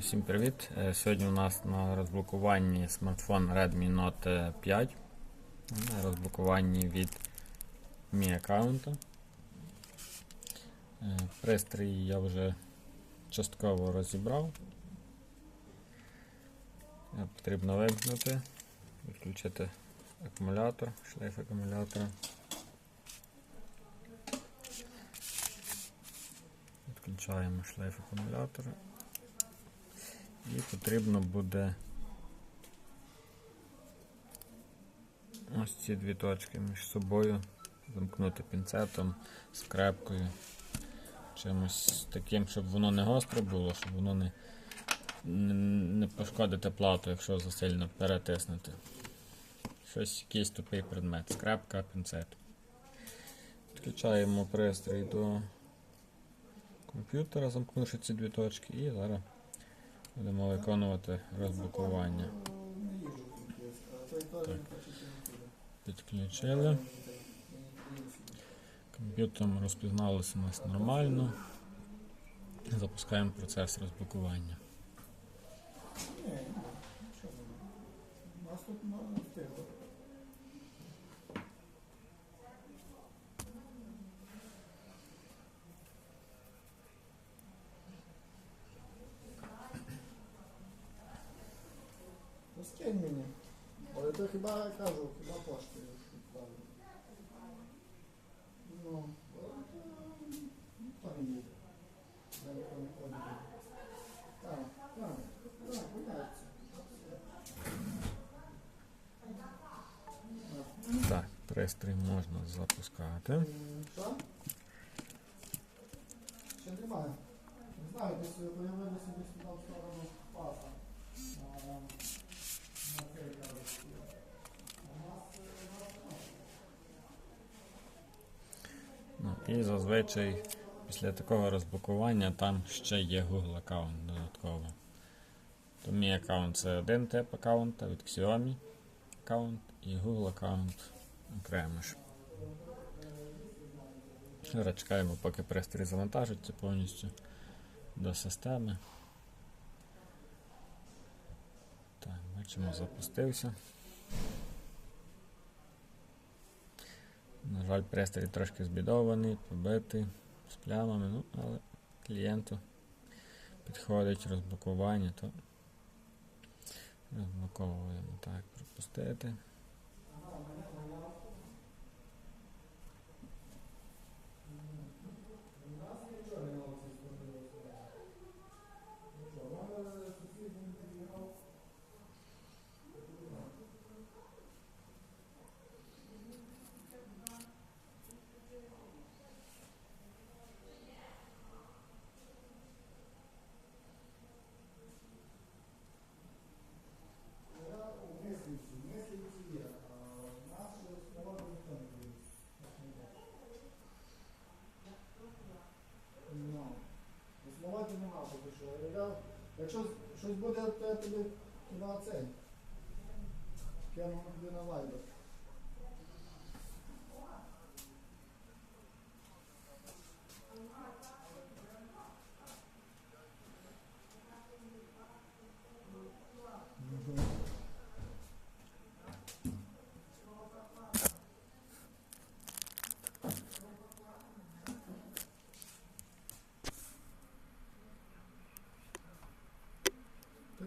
Всім привіт! Е, Сьогодні у нас на розблокуванні смартфон Redmi Note 5. На розблокуванні від Mi аккаунту. Е, Пристрій я вже частково розібрав. Е, Потрібно вимкнути, відключити акумулятор, шлейф акумулятора. Відключаємо шлейф акумулятора. І потрібно буде ось ці дві точки між собою замкнути пінцетом, скрепкою, чимось таким, щоб воно не гостре було, щоб воно не, не, не пошкодити плату, якщо засильно перетиснути. Щось якийсь тупий предмет. Скрепка, пінцет. Підключаємо пристрій до комп'ютера, замкнувши ці дві точки, і зараз будемо виконувати розблокування. Так. Підключили. Комп'ютером у нас нормально. Запускаємо процес розблокування. У нас тут ну, тихо. Ну, скинь мені. Але то хіба я кажу, хіба поштою відправлю. Ну, то не їде. Далеко не ходить. Так, так, так, бояться. Так, пристрій можна запускати. Що? Ще немає. Не знаю, десь появилися десь туди в сторону паса. І зазвичай після такого розблокування там ще є Google аккаунт додатково. То мій аккаунт це один тип аккаунта від Xiaomi аккаунт і Google аккаунт окремо ж. Зараз чекаємо, поки пристрій завантажиться повністю до системи. Так, бачимо, запустився. На жаль, пристрій трошки збідований, побитий, з плямами, ну, але клієнту підходить розблокування, то розблоковуємо так, пропустити. Я у мислівці, мислівці є, а наші слова ніхто не дивиться. Ну, Основати нема поки що. Я, якщо щось буде, то я тобі на цей. Кину тобі на лайбер.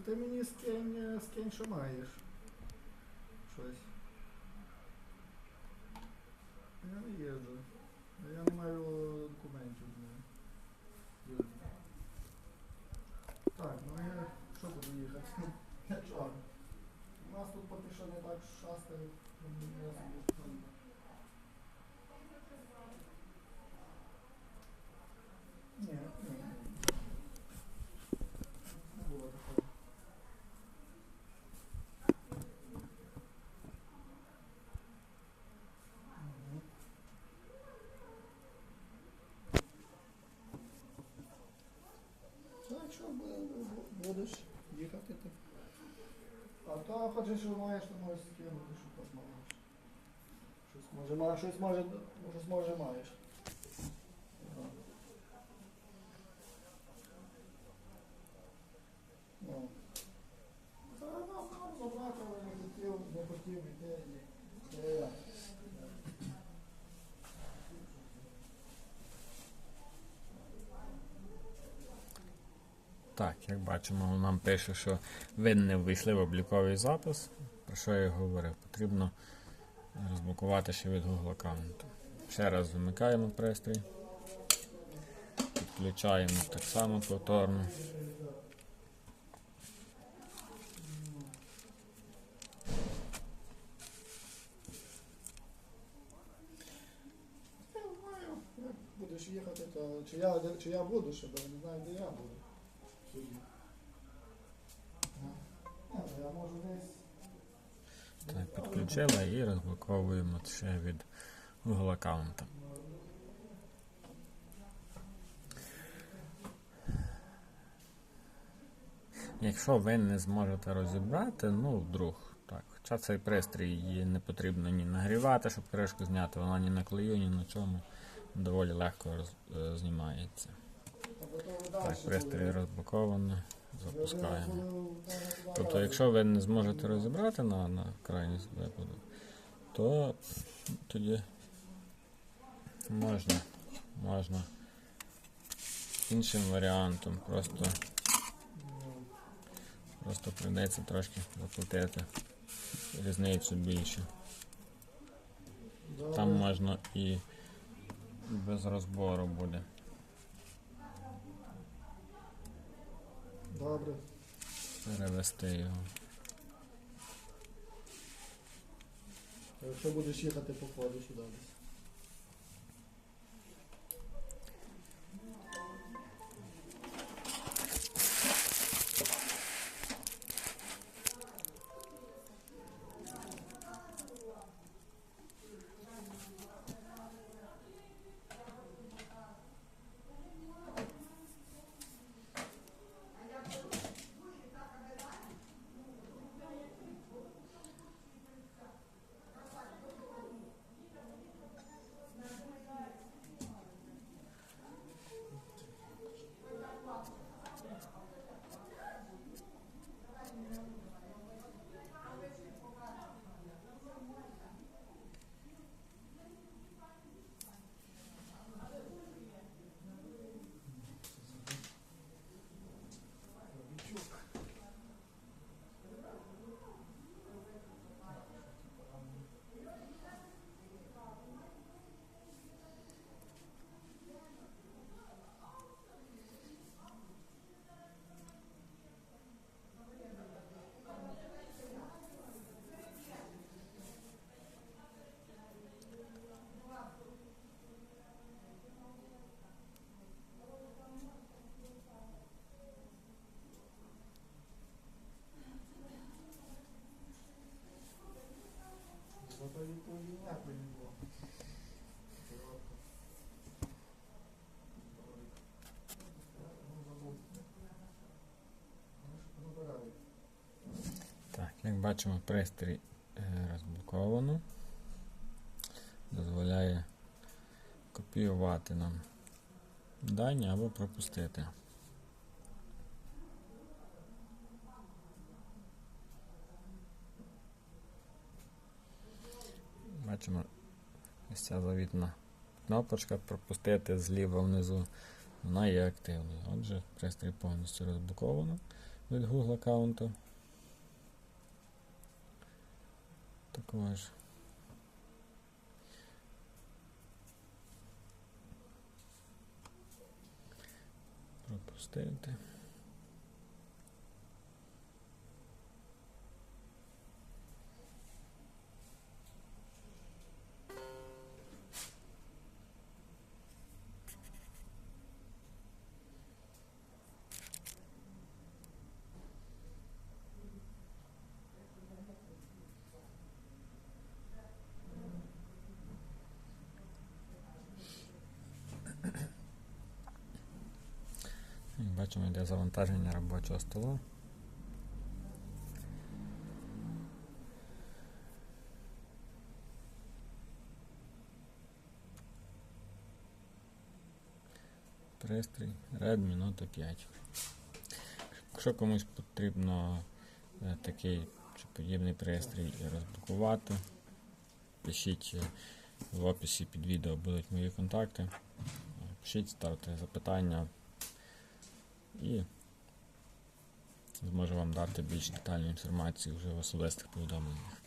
Ти мені скинь, е, скинь, що маєш. Щось. Я не їжджу. Я не маю документів. ну. Так, ну я що буду їхати? Чого? У нас тут поки що не так шастають. собі, ну, Ні, Може, ма- щось може, щось може маєш. Ну. Так, як бачимо, нам пише, що ви не ввійшли в обліковий запис, про що я й говорив. Потрібно розблокувати ще від Google аккаунту. Ще раз вимикаємо пристрій. Підключаємо так само повторно. Знаю, як будеш їхати, то чи я, чи я буду ще, бо не знаю, де я буду. Тоді. А, то я можу десь. Так, і розблоковуємо ще від Google аккаунта. Якщо ви не зможете розібрати, ну вдруг. Так, хоча цей пристрій не потрібно ні нагрівати, щоб кришку зняти, вона ні на клею, ні на чому доволі легко роз- е, знімається. Так, пристрій розблоковано, запускаємо. Тобто, якщо ви не зможете розібрати на, на крайній випадок, то тоді можна, можна іншим варіантом, просто, просто прийдеться трошки заплатити різницю більше. Там можна і без розбору буде. Добре. Перевести його. Якщо будеш їхати по ходу сюди десь. Зато відповіді ніякої не було. Коротко. Ну, забув. Ну, забирай. Так, як бачимо, пристрій е, розблоковано. Дозволяє копіювати нам дані або пропустити. Бачимо ось ця завітна кнопочка пропустити зліва внизу. Вона є активною. Отже, пристрій повністю розблоковано від Google аккаунту. Також. Пропустити. Бачимо, йде завантаження робочого стола. Пристрій Redmi Note 5. Якщо комусь потрібно е, такий чи подібний пристрій розблокувати, пишіть е, в описі під відео будуть мої контакти. Пишіть, ставте запитання і зможу вам дати більш детальну інформацію вже в особистих повідомленнях.